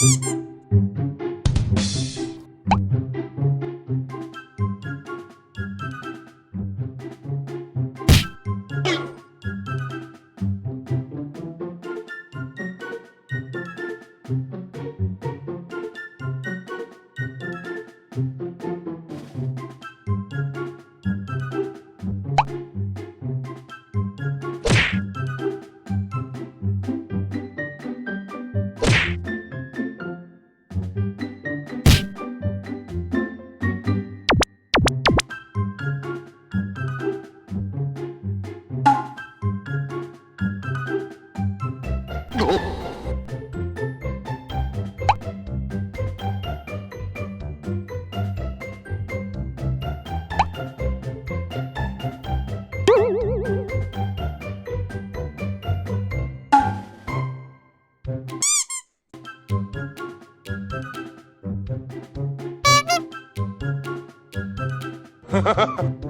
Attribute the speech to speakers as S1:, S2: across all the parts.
S1: Thank you. Ha ha ha!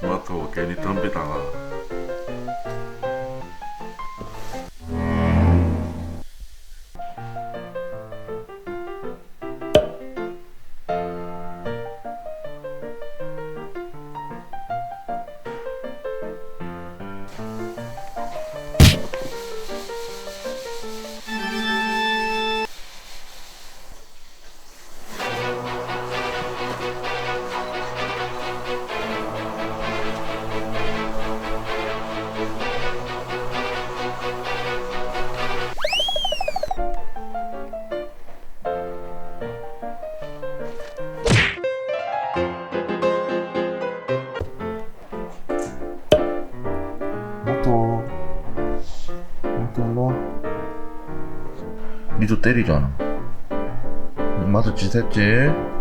S2: 松を毛に飛んでたな。 와 니도 때리잖아 짓했지? 그래.